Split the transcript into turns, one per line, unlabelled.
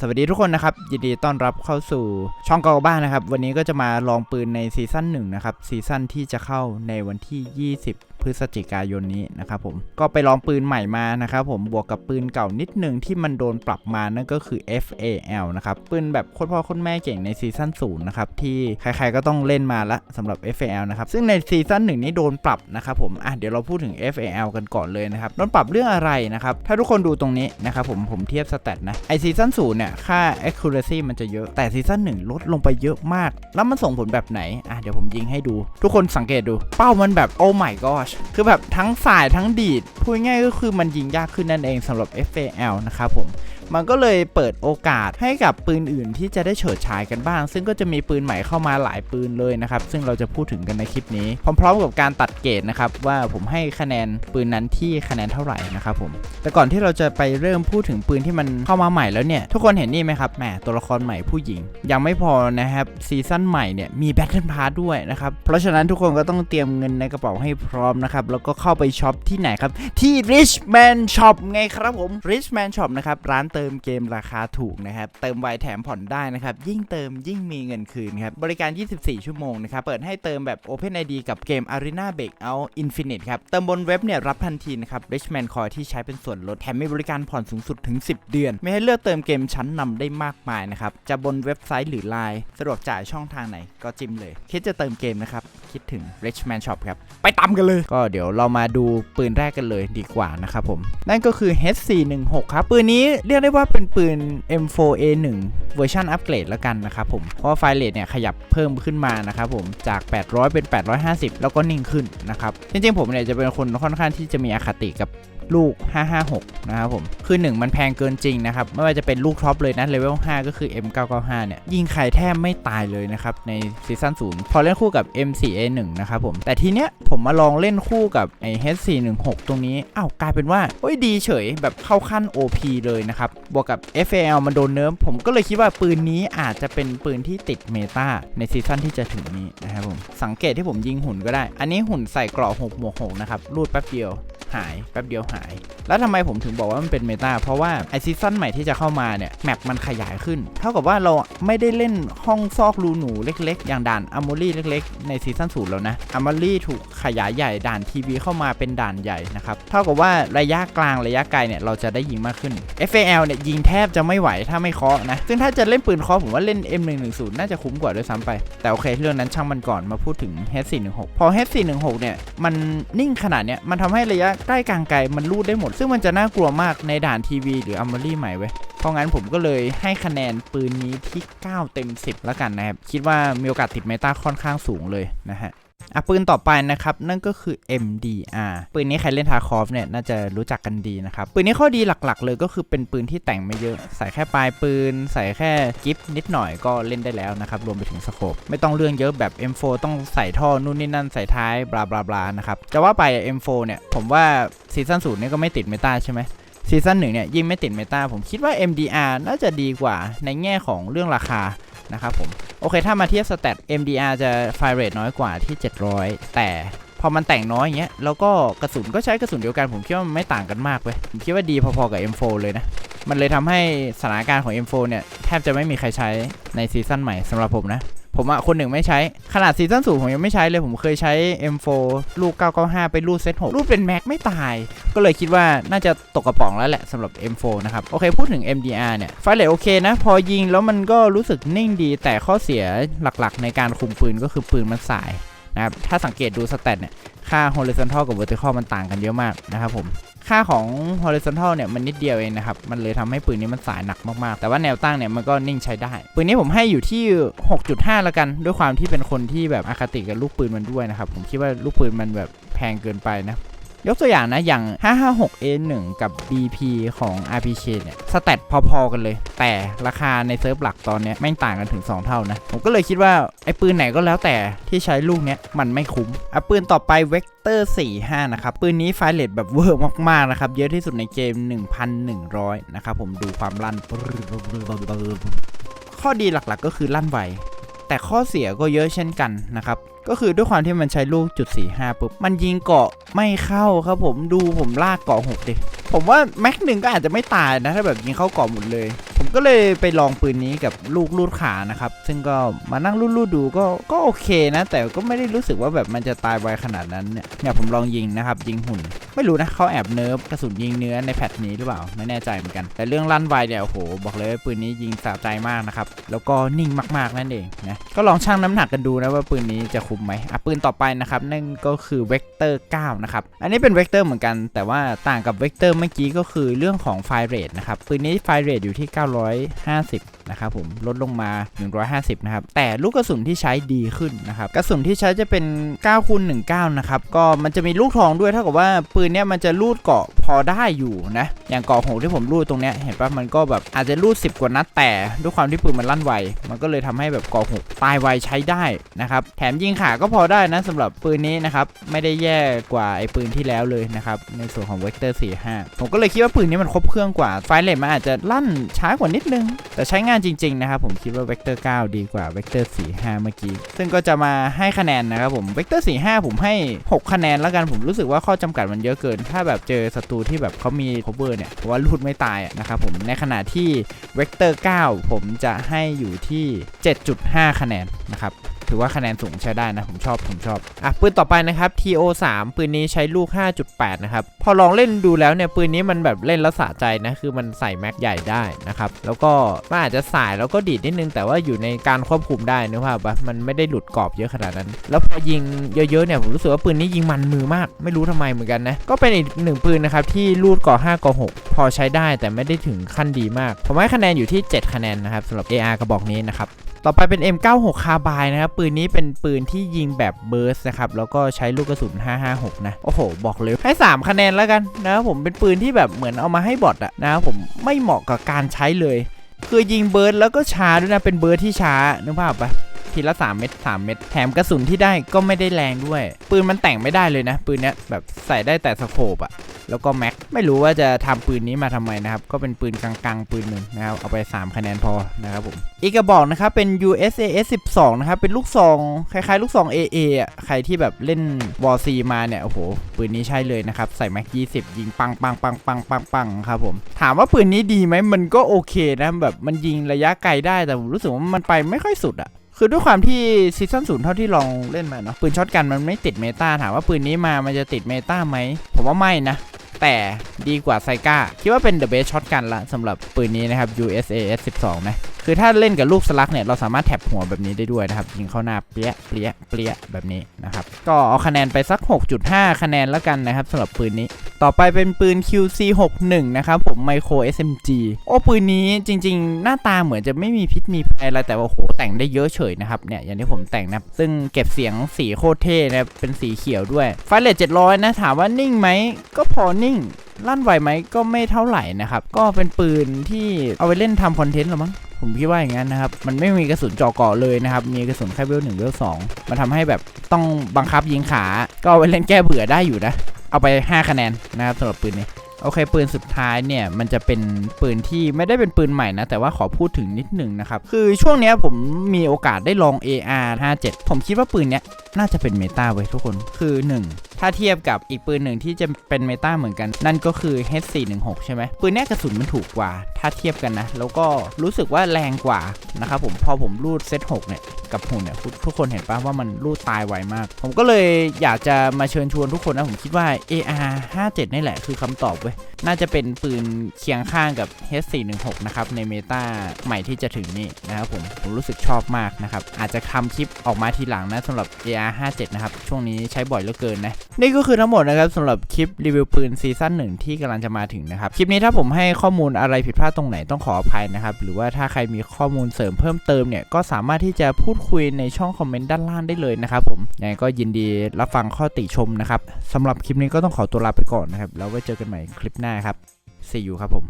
สวัสดีทุกคนนะครับ ยินดีต้อนรับเข้าสู่ช่องกอบ้านนะครับ วันนี้ก็จะมาลองปืนในซีซั่นหนึ่งนะครับ ซีซั่นที่จะเข้าในวันที่ 20 พฤศจิกายนนี้นะครับผมก็ไปลองปืนใหม่มานะครับผมบวกกับปืนเก่านิดหนึ่งที่มันโดนปรับมานั่นก็คือ FAL นะครับปืนแบบโคตรพ่อโคตรแม่เก่งในซีซั่นศูนย์นะครับที่ใครๆก็ต้องเล่นมาละสำหรับ FAL นะครับซึ่งในซีซั่นหนึ่งนี้โดนปรับนะครับผมอะเดี๋ยวเราพูดถึง FAL กันก่อนเลยนะครับโดนปรับเรื่องอะไรนะครับถ้าทุกคนดูตรงนี้นะครับผมผมเทียบสแตทนะไอซีซั่นศูนย์เนี่ยค่า accuracy มันจะเยอะแต่ซีซั่นหนึ่งลดลงไปเยอะมาก แล้วมันส่งผลแบบไหนอะเดี๋ยวผมยิงให้ดู ทุกคนสังเกตดูเป้ามันแบบโอ้ my gosh คือแบบทั้งสายทั้งดีดพูดง่ายก็คือมันยิงยากขึ้นนั่นเองสำหรับ FAL นะครับผม มันก็เลยเปิดโอกาสให้กับปืนอื่นที่จะได้เฉิดฉายกันบ้าง ซึ่งก็จะมีปืนใหม่เข้ามาหลายปืนเลยนะครับ ซึ่งเราจะพูดถึงกันในคลิปนี้ พร้อมๆกับการตัดเกรดนะครับว่าผมให้คะแนนปืนนั้นที่คะแนนเท่าไหร่นะครับผม แต่ก่อนที่เราจะไปเริ่มพูดถึงปืนที่มันเข้ามาใหม่แล้วเนี่ย ทุกคนเห็นนี่ไหมครับ แหมตัวละครใหม่ผู้หญิง ยังไม่พอนะครับซีซั่นใหม่เนี่ยมีแบทเทิลพาร์ด้วยนะครับ เพราะฉะนั้นทุกคนก็ต้องเตรียมเงินในกระเป๋าให้พร้อมนะครับ แล้วก็เข้าไปช็อปที่ไหนครับ ที่ Richman Shop ไงครับผม Richman Shop นะครับร้านเติมเกมราคาถูกนะครับ เติมไวแถมผ่อนได้นะครับ ยิ่งเติมยิ่งมีเงินคืนครับ บริการ 24 ชั่วโมงนะครับ เปิดให้เติมแบบ Open ID กับเกม Arena Breakout Infinite ครับ เติมบนเว็บเนี่ยรับทันทีนะครับ Richman Coin ที่ใช้เป็นส่วนลด แถมมีบริการผ่อนสูงสุดถึง 10 เดือน ไม่ให้เลือกเติมเกมชั้นนำได้มากมายนะครับ จะบนเว็บไซต์หรือ Line สะดวกจ่ายช่องทางไหนก็จิ้มเลย คิดจะเติมเกมนะครับ คิดถึง Richman Shop ครับ ไปตามกันเลย ก็เดี๋ยวเรามาดูปืนแรกกันเลยดีกว่านะครับผม นั่นก็คือ H416 ครับ ปืนนี้เรียกได้ียกว่าเป็นปืน M4A1 เวอร์ชันอัปเกรดแล้วกันนะครับผม เพราะว่าไฟเลทเนี่ยขยับเพิ่มขึ้นมานะครับผมจาก 800 เป็น 850 แล้วก็นิ่งขึ้นนะครับ จริงๆผมเนี่ยจะเป็นคนค่อนข้างที่จะมีอคติกับ ลูก 556 นะครับผม คือ 1 มันแพงเกินจริงนะครับ ไม่ว่าจะเป็นลูกท็อปเลยนะเลเวล 5 ก็คือ M995 เนี่ย ยิงใครแทบไม่ตายเลยนะครับ ในซีซั่น0พอเล่นคู่กับ M4A1 นะครับผม แต่ทีเนี้ยผมมาลองเล่นคู่กับไอ้ H416 ตรงนี้อ้าวกลายเป็นว่าโอ้ยดีเฉยแบบเข้าขั้น OP เลยนะครับ บวกกับ FAL มันโดนเนิร์ฟผมก็เลยคิดว่าปืนนี้อาจจะเป็นปืนที่ติดเมตาในซีซั่นที่จะถึงนี้นะครับผม สังเกตที่ผมยิงหุ่นก็ได้ อันนี้หุ่นใส่เกราะ6หมวก6นะครับรูดแป๊บเดียว หายแป๊บเดียวหาย แล้วทำไมผมถึงบอกว่ามันเป็นเมตาเพราะว่าไอซีซั่นใหม่ที่จะเข้ามาเนี่ยแมปมันขยายขึ้น เท่ากับว่าเราไม่ได้เล่นห้องซอกรูหนูเล็ก ๆ อย่างด่านอัมโมลี่เล็ก ๆ ในซีซั่นศูนย์แล้วนะอัมโมลี่ถูกขยายใหญ่ด่านทีวีเข้ามาเป็นด่านใหญ่นะครับเท่ากับว่าระยะกลางระยะไกลเนี่ยเราจะได้ยิงมากขึ้น FAL เนี่ยยิงแทบจะไม่ไหวถ้าไม่เคาะนะซึ่งถ้าจะเล่นปืนเคาะผมว่าเล่น M110 น่าจะคุ้มกว่าด้วยซ้ำไป แต่โอเคเรื่องนั้นช่างมันก่อนมาพูดถึง H416 พอ H416 เนี่ยมันนิ่งขนาดเนี้ยมันทำให้ระยะใกล้กลางไกลมันรูดได้หมด ซึ่งมันจะน่ากลัวมากในด่านทีวีหรืออัมเบอรี่ใหม่เว้ยเพราะงั้นผมก็เลยให้คะแนนปืนนี้ที่ 9 เต็ม 10 แล้วกันนะครับ คิดว่ามีโอกาสติดเมตาค่อนข้างสูงเลยนะฮะ อะปืนต่อไปนะครับนั่นก็คือ MDR ปืนนี้ใครเล่นทาคอฟเนี่ยน่าจะรู้จักกันดีนะครับปืนนี้ข้อดีหลักๆ เลยก็คือเป็นปืนที่แต่งไม่เยอะ ใส่แค่ปลายปืน ใส่แค่กิฟนิดหน่อยก็เล่นได้แล้วนะครับรวมไปถึงสโคปไม่ต้องเรื่องเยอะแบบ M4 ต้องใส่ท่อนู่นนี่นั่นใส่ท้ายบลาบลาบลานะครับจะว่าไป M4 เนี่ยผมว่าซีซั่นศูนย์เนี่ยก็ไม่ติดเมตาใช่ไหมซีซั่นหนึ่งเนี่ยยิ่งไม่ติดเมตาผมคิดว่า MDR น่าจะดีกว่าในแง่ของเรื่องราคา นะครับผม โอเค ถ้ามาเทียบสแตท MDR จะไฟเรทน้อยกว่าที่ 700 แต่พอมันแต่งน้อยอย่างเงี้ย แล้วก็กระสุนก็ใช้กระสุนเดียวกัน ผมคิดว่าไม่ต่างกันมากเว้ย ผมคิดว่าดีพอๆกับ M4 เลยนะ มันเลยทำให้สถานการณ์ของ M4 เนี่ย แทบจะไม่มีใครใช้ในซีซั่นใหม่สำหรับผมนะ ผมอะคนหนึ่งไม่ใช้ ขนาดซีซั่นสูงผมยังไม่ใช้เลยผมเคยใช้ M4 ลูก 995 ไปรูดเซต6รูดเป็นแม็กไม่ตาย ก็เลยคิดว่าน่าจะตกกระป๋องแล้วแหละสำหรับ M4 นะครับ โอเค พูดถึง MDR เนี่ย ไฟเลทโอเคนะ พอยิงแล้วมันก็รู้สึกนิ่งดีแต่ข้อเสียหลักๆ ในการคุมปืนก็คือปืนมันสาย นะครับ ถ้าสังเกตดูสแตทเนี่ย ค่า horizontal กับ vertical มันต่างกันเยอะมากนะครับผม ค่าของ horizontal เนี่ยมันนิดเดียวเองนะครับ มันเลยทำให้ปืนนี้มันสายหนักมากๆ แต่ว่าแนวตั้งเนี่ยมันก็นิ่งใช้ได้ ปืนนี้ผมให้อยู่ที่ 6.5ละกัน ด้วยความที่เป็นคนที่แบบอคติกับลูกปืนมันด้วยนะครับ ผมคิดว่าลูกปืนมันแบบแพงเกินไปนะ ยกตัวอย่างนะอย่าง 556A1 กับ BP ของ RPK เนี่ยสแตทพอๆกันเลย แต่ราคาในเซิร์ฟหลักตอนนี้แม่งต่างกันถึง 2 เท่านะ ผมก็เลยคิดว่า ไอ้ปืนไหนก็แล้วแต่ที่ใช้ลูกเนี้ยมันไม่คุ้มอะปืนต่อไป Vector 45 นะครับ ปืนนี้ไฟเลทแบบเวอร์มากๆนะครับ เยอะที่สุดในเกม 1,100 นะครับผมดูความลั่นข้อดีหลักๆก็คือลั่นไว แต่ข้อเสียก็เยอะเช่นกันนะครับก็คือด้วยความที่มันใช้ลูกจุด45ปุ๊บมันยิงเกาะไม่เข้าครับผมดูผมลากเกาะ6ดิผมว่าแม็กหนึ่งก็อาจจะไม่ตายนะถ้าแบบยิงเข้าเกาะหมดเลย ผมก็เลยไปลองปืนนี้กับลูกลูดขานะครับ ซึ่งก็มานั่งลูดๆดูก็ก็โอเคนะ แต่ก็ไม่ได้รู้สึกว่าแบบมันจะตายไวขนาดนั้นเนี่ยเนี่ยผมลองยิงนะครับ ยิงหุ่น ไม่รู้นะเขาแอบเนิร์ฟกระสุนยิงเนื้อในแพทนี้หรือเปล่าไม่แน่ใจเหมือนกัน แต่เรื่องลั่นไวเนี่ยโอ้โหบอกเลยว่าปืนนี้ยิงสะใจมากนะครับแล้วก็นิ่งมากๆนั่นเองนะก็ลองชั่งน้ำหนักกันดูนะว่าปืนนี้จะคุ้มไหมอะปืนต่อไปนะครับนั่นก็คือเวกเตอร์9นะครับอันนี้เป็นเวกเตอร์เหมือนกัน แต่ว่าต่างกับเวกเตอร์เมื่อกี้ก็คือเรื่องของไฟเรทนะครับปืนนี้ไฟเรทอยู่ที่950 นะครับผมลดลงมา 150 นะครับ แต่ลูกกระสุนที่ใช้ดีขึ้นนะครับ กระสุนที่ใช้จะเป็น9คูณ19 นะครับ ก็มันจะมีลูกทองด้วยเท่ากับว่าปืนเนี้ยมันจะลูดเกาะพอได้อยู่นะ อย่างเกาะหกที่ผมลูดตรงเนี้ยเห็นปะมันก็แบบอาจจะลูด 10 กว่านัดแต่ด้วยความที่ปืนมันลั่นไว มันก็เลยทำให้แบบเกาะหกตายไวใช้ได้นะครับ แถมยิงขาก็พอได้นะสำหรับปืนนี้นะครับ ไม่ได้แย่กว่าไอ้ปืนที่แล้วเลยนะครับ ในส่วนของเวกเตอร์45ผมก็เลยคิดว่าปืนนี้มันครบเครื่องกว่าไฟเลทมันอาจจะลั่นช้ากว่านิดนึง แต่ใช้งานจริงๆนะครับผมคิดว่าเวกเตอร์9ดีกว่าเวกเตอร์45 เมื่อกี้ ซึ่งก็จะมาให้คะแนนนะครับผมเวกเตอร์45 ผมให้ 6 คะแนนแล้วกันผมรู้สึกว่าข้อจำกัดมันเยอะเกิน ถ้าแบบเจอศัตรูที่แบบเขามี cover เนี่ยผมว่าลูดไม่ตายนะครับผมในขณะที่เวกเตอร์9ผมจะให้อยู่ที่ 7.5 คะแนนนะครับ ถือว่าคะแนนสูงใช้ได้นะ ผมชอบผมชอบอะปืนต่อไปนะครับ TO3 ปืนนี้ใช้ลูก 5.8 นะครับ พอลองเล่นดูแล้วเนี่ยปืนนี้มันแบบเล่นแล้วสะใจนะ คือมันใส่แม็กใหญ่ได้นะครับ แล้วก็มันอาจจะสายแล้วก็ดีดนิดนึง แต่ว่าอยู่ในการควบคุมได้นึกภาปะมันไม่ได้หลุดกรอบเยอะขนาดนั้น แล้วพอยิงเยอะๆเนี่ยผมรู้สึกว่าปืนนี้ยิงมันมือมาก ไม่รู้ทำไมเหมือนกันนะ ก็เป็นอีกหนึ่งปืนนะครับที่ลูดก่อ5ก่อ6พอใช้ได้แต่ไม่ได้ถึงขั้นดีมาก ผมให้คะแนนอยู่ที่ 7 คะแนนนะครับสำหรับ AR กระบอกนี้นะครับต่อไปเป็น M96 คาบายนะครับ ปืนนี้เป็นปืนที่ยิงแบบเบิร์สนะครับ แล้วก็ใช้ลูกกระสุน 556 นะ โอ้โห บอกเลยให้ 3 คะแนนแล้วกันนะครับผมเป็นปืนที่แบบเหมือนเอามาให้บอทอะนะครับผมไม่เหมาะกับการใช้เลย คือยิงเบิร์ดแล้วก็ช้าด้วยนะ เป็นเบิร์ดที่ช้านึกภาพปะทีละ 3 เม็ด3เม็ดแถมกระสุนที่ได้ก็ไม่ได้แรงด้วย ปืนมันแต่งไม่ได้เลยนะ ปืนเนี้ยแบบใส่ได้แต่สโคปอะ แล้วก็แม็กไม่รู้ว่าจะทำปืนนี้มาทำไมนะครับ ก็เป็นปืนกลางๆ ปืนหนึ่งนะครับ เอาไป 3 คะแนนพอนะครับผม อีกกระบอกนะครับ เป็น USAS 12 นะครับ เป็นลูกซองคล้ายๆ ลูกซอง AA อะใครที่แบบเล่นวอซีมาเนี่ย โอ้โห ปืนนี้ใช่เลยนะครับ ใส่แม็ก20 ยิงปังปังปังปังปังปังครับผม ถามว่าปืนนี้ดีไหมมันก็โอเคนะแบบมันยิงระยะไกลได้แต่ผมรู้สึกว่ามันไปไม่ค่อยสุดอะคือด้วยความที่ซีซั่นศูนย์เท่าที่ลองเล่นมาเนาะปืนช็อตกันมันไม่ติดเมตาถามว่าปืนนี้มามันจะติดเมตาไหมผมว่าไม่นะ แต่ดีกว่าไซก้าคิดว่าเป็น The Best Shot กันละสำหรับปืนนี้นะครับ USAS 12 นะ คือถ้าเล่นกับลูกสลักเนี่ยเราสามารถแท็บหัวแบบนี้ได้ด้วยนะครับยิงเข้าหน้าเปี้ยเปี้ยเปี้ยแบบนี้นะครับก็เอาคะแนนไปสัก 6.5 คะแนนแล้วกันนะครับสำหรับปืนนี้ ต่อไปเป็นปืน QC61 นะครับผม Micro SMG โอ้ปืนนี้จริง ๆ หน้าตาเหมือนจะไม่มีพิษมีภัยอะไรแต่ว่าโหแต่งได้เยอะเฉยนะครับเนี่ยอย่างที่ผมแต่งนะซึ่งเก็บเสียงสีโคตรเท่นะเป็นสีเขียวด้วยไฟเลท700นะถามว่านิ่งไหมก็พอนิ่งลั่นไหวไหมก็ไม่เท่าไหร่นะครับ ก็เป็นปืนที่เอาไปเล่นทำคอนเทนต์หรอมั้ง ผมคิดว่าอย่างนั้นนะครับ มันไม่มีกระสุนเจาะกาะเลยนะครับ มีกระสุนแค่เวลหนึ่งเวลสองมันทำให้แบบต้องบังคับยิงขา ก็เอาไปเล่นแก้เบื่อได้อยู่นะ เอาไป 5 คะแนนนะครับสำหรับปืนนี้ โอเค ปืนสุดท้ายเนี่ย มันจะเป็นปืนที่ไม่ได้เป็นปืนใหม่นะ แต่ว่าขอพูดถึงนิดหนึ่งนะครับ คือช่วงนี้ผมมีโอกาสได้ลอง AR 57ผมคิดว่าปืนเนี้ยน่าจะเป็นเมตาเว้ทุกคน คือ 1 ถ้าเทียบกับอีกปืนหนึ่งที่จะเป็นเมตาเหมือนกัน นั่นก็คือ H416 ใช่ไหมปืนเนี้ยกระสุนมันถูกกว่าถ้าเทียบกันนะ แล้วก็รู้สึกว่าแรงกว่านะครับผมพอผมรูดเซต6เนี่ยกับหุ่นเนี่ยทุกคนเห็นปะว่ามันรูดตายไวมาก ผมก็เลยอยากจะมาเชิญชวนทุกคนนะ ผมคิดว่า AR 57นี่แหละคือคำตอบเว้ย น่าจะเป็นปืนเคียงข้างกับ H416 นะครับ ในเมตาใหม่ที่จะถึงนี่นะครับผม ผมรู้สึกชอบมากนะครับ อาจจะทำคลิปออกมาทีหลังนะสำหรับ AR 57นะครับ ช่วงนี้ใช้บ่อยเหลือเกินนะ นี่ก็คือทั้งหมดนะครับสำหรับคลิปรีวิวปืนซีซั่นหนึ่งที่กำลังจะมาถึงนะครับ คลิปนี้ถ้าผมให้ข้อมูลอะไรผิดพลาดดตรงไหนต้องขออภัยนะครับ หรือว่าถ้าใครมีข้อมูลเสริมเพิ่มเติมเนี่ยก็สามารถที่จะพูดคุยในช่องคอมเมนต์ด้านล่างได้เลยนะครับผมยังไงก็ยินดีรับฟังข้อติชมนะครับสำหรับคลิปนี้ก็ต้องขอตัวลาไปก่อนนะครับแล้วไว้เจอกันใหม่คลิปหน้าครับ see you ครับผม